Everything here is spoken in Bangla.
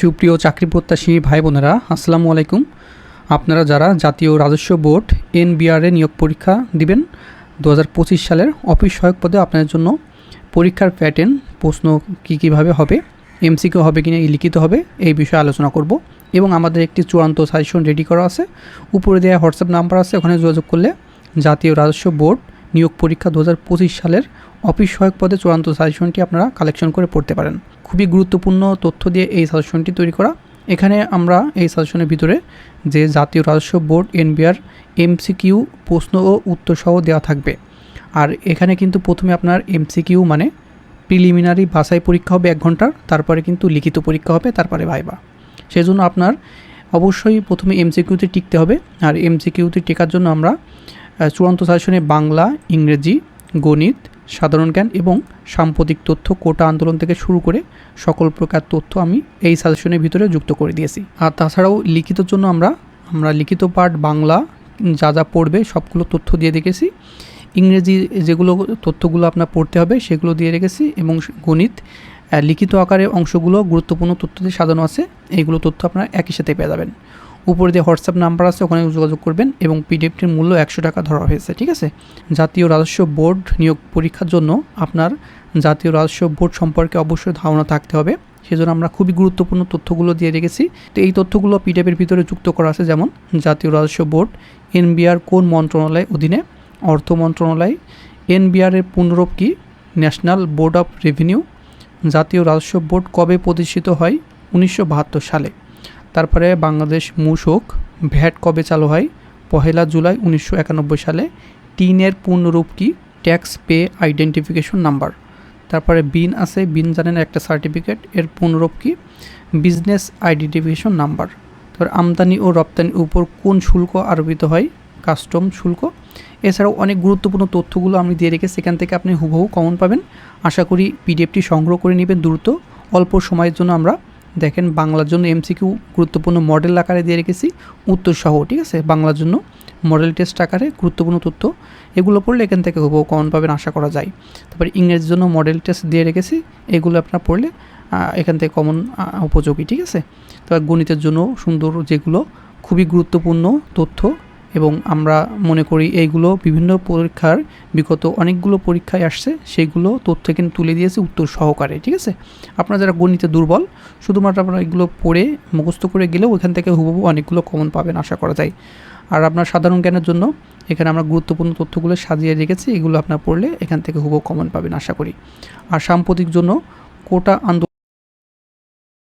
সুপ্রিয় চাকরি প্রত্যাশী ভাই বোনেরা আসসালামু আলাইকুম। আপনারা যারা জাতীয় রাজস্ব বোর্ড এনবিআরএ নিয়োগ পরীক্ষা দিবেন দু হাজার পঁচিশ সালের অফিস সহায়ক পদে আপনাদের জন্য পরীক্ষার প্যাটার্ন প্রশ্ন কী কীভাবে হবে, এমসিকিউ হবে কিনা লিখিত হবে, এই বিষয়ে আলোচনা করব এবং আমাদের একটি চূড়ান্ত সাজেশন রেডি করা আছে। উপরে দেওয়া হোয়াটসঅ্যাপ নাম্বার আছে, ওখানে যোগাযোগ করলে জাতীয় রাজস্ব বোর্ড নিয়োগ পরীক্ষা দু হাজার পঁচিশ সালের অফিস সহায়ক পদে চূড়ান্ত সাজেশনটি আপনারা কালেকশন করে পড়তে পারেন। খুবই গুরুত্বপূর্ণ তথ্য দিয়ে এই সাজেশনটি তৈরি করা। এখানে আমরা এই সাজেশনের ভিতরে যে জাতীয় রাজস্ব বোর্ড, এনবিআর, এমসিকিউ, প্রশ্ন ও উত্তর সহ দেওয়া থাকবে। আর এখানে কিন্তু প্রথমে আপনার এমসিকিউ মানে প্রিলিমিনারি বাছাই পরীক্ষা হবে এক ঘণ্টার, তারপরে কিন্তু লিখিত পরীক্ষা হবে, তারপরে ভাইবা। সেজন্য আপনার অবশ্যই প্রথমে এমসিকিউতে টিকতে হবে। আর এমসিকিউতে টেকার জন্য আমরা চূড়ান্ত সাজেশনে বাংলা, ইংরেজি, গণিত, সাধারণ জ্ঞান এবং সাম্প্রতিক তথ্য কোটা আন্দোলন থেকে শুরু করে সকল প্রকার তথ্য আমি এই সাজেশনের ভিতরে যুক্ত করে দিয়েছি। আর তাছাড়াও লিখিতর জন্য আমরা আমরা লিখিত পাঠ, বাংলা, যা যা পড়বে সবগুলো তথ্য দিয়ে রেখেছি। ইংরেজি যেগুলো তথ্যগুলো আপনার পড়তে হবে সেগুলো দিয়ে রেখেছি এবং গণিত লিখিত আকারে অংশগুলো গুরুত্বপূর্ণ তথ্য দিয়ে সাজানো আছে, এইগুলো তথ্য আপনারা একই সাথে পেয়ে যাবেন। উপরে যে হোয়াটসঅ্যাপ নাম্বার আছে, ওখানে যোগাযোগ করবেন এবং পিডিএফটির মূল্য একশো টাকা ধরা হয়েছে, ঠিক আছে? জাতীয় রাজস্ব বোর্ড নিয়োগ পরীক্ষার জন্য আপনার জাতীয় রাজস্ব বোর্ড সম্পর্কে অবশ্যই ধারণা থাকতে হবে। সেজন্য আমরা খুবই গুরুত্বপূর্ণ তথ্যগুলো দিয়ে রেখেছি। তো এই তথ্যগুলো পিডিএফের ভিতরে যুক্ত করা আছে, যেমন জাতীয় রাজস্ব বোর্ড, এনবিআর কোন মন্ত্রণালয়ের অধীনে, অর্থ মন্ত্রণালয় এনবিআরের পুনরূপ কি, ন্যাশনাল বোর্ড অফ রেভিনিউ, জাতীয় রাজস্ব বোর্ড কবে প্রতিষ্ঠিত হয়, উনিশশো বাহাত্তর সালে। তারপরে বাংলাদেশ মূসক ভ্যাট কবে চালু হয়? পহেলা জুলাই উনিশশো একানব্বই সালে। টিনের পূর্ণরূপ কি? Tax pay identification number. তারপরে বিন আছে, বিন জানেন একটা সার্টিফিকেট, এর পূর্ণরূপ কি? Business identification number. তারপর আমদানি ও রপ্তানির উপর কোন শুল্ক আরোপিত হয়? কাস্টম শুল্ক। এছাড়াও অনেক গুরুত্বপূর্ণ তথ্যগুলো আমি দিয়ে রেখে সেখান থেকে আপনি হুবহু কমন পাবেন। আশা করি পিডিএফটি সংগ্রহ করে নেবেন দ্রুত। অল্প সময়ের জন্য আমরা দেখেন, বাংলার জন্য এমসিকিউ গুরুত্বপূর্ণ মডেল আকারে দিয়ে রেখেছি। উত্তর সহ ঠিক আছে? বাংলার জন্য মডেল টেস্ট আকারে গুরুত্বপূর্ণ তথ্য। এগুলো পড়লে এখান থেকে হুবহু কমন পাবেন, আশা করা যায়। তারপরে ইংরেজির জন্য মডেল টেস্ট দিয়ে রেখেছি। এগুলো আপনার পড়লে এখান থেকে কমন উপযোগী, ঠিক আছে? তারপর গণিতের জন্য সুন্দর যেগুলো, খুবই গুরুত্বপূর্ণ তথ্য। এবং আমরা মনে করি এইগুলো বিভিন্ন পরীক্ষার বিগত অনেকগুলো পরীক্ষায় আসছে সেগুলো তথ্য কিন্তু তুলে দিয়েছে উত্তর সহকারে, ঠিক আছে? আপনারা যারা গণিতে দুর্বল, শুধুমাত্র আপনারা এগুলো পড়ে মুখস্থ করে গেলেও ওখান থেকে হুবহু অনেকগুলো কমন পাবেন, আশা করা যায়। আর আপনার সাধারণ জ্ঞানের জন্য এখানে আমরা গুরুত্বপূর্ণ তথ্যগুলো সাজিয়ে রেখেছি, এগুলো আপনার পড়লে এখান থেকে হুবহু কমন পাবেন, আশা করি। আর সাম্প্রতিক জন্য কোটা আন্দোলন